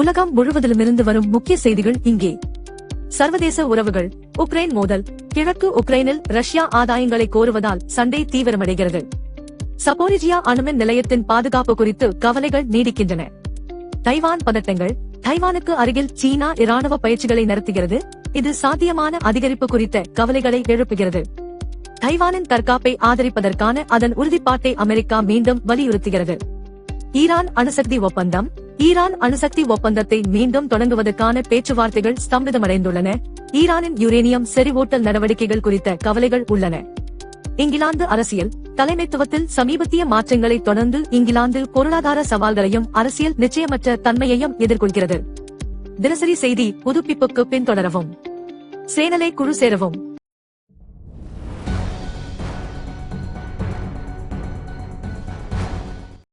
உலகம் முழுவதிலுமிருந்து வரும் முக்கிய செய்திகள் இங்கே. சர்வதேச உறவுகள் உக்ரைன் மோதல் கிழக்கு உக்ரைனில் ரஷ்யா ஆதாயங்களை கோருவதால் சண்டை தீவிரமடைகிறது. சபோரிஜியா அணுமின் நிலையத்தின் பாதுகாப்பு குறித்து கவலைகள் நீடிக்கின்றன. தைவான் பதட்டங்கள் தைவானுக்கு அருகில் சீனா இராணுவ பயிற்சிகளை நடத்துகிறது இது சாத்தியமான அதிகரிப்பு குறித்த கவலைகளை எழுப்புகிறது. தைவானின் தற்காப்பை ஆதரிப்பதற்கான அதன் உறுதிப்பாட்டை அமெரிக்கா மீண்டும் வலியுறுத்துகிறது. ஈரான் அணுசக்தி ஒப்பந்தம் ஈரான் அணுசக்தி ஒப்பந்தத்தை மீண்டும் தொடங்குவதற்கான பேச்சுவார்த்தைகள் ஸ்தம்பிதமடைந்துள்ளன. ஈரானின் யுரேனியம் செறிவூட்டல் நடவடிக்கைகள் குறித்த கவலைகள் உள்ளன. இங்கிலாந்து அரசியல் தலைமைத்துவத்தில் சமீபத்திய மாற்றங்களை தொடர்ந்து இங்கிலாந்து பொருளாதார சவால்களையும் அரசியல் நிச்சயமற்ற தன்மையையும் எதிர்கொள்கிறது. தினசரி செய்தி புதுப்பிப்புக்கு பின்தொடரவும். சேனலை குழு சேரவும்.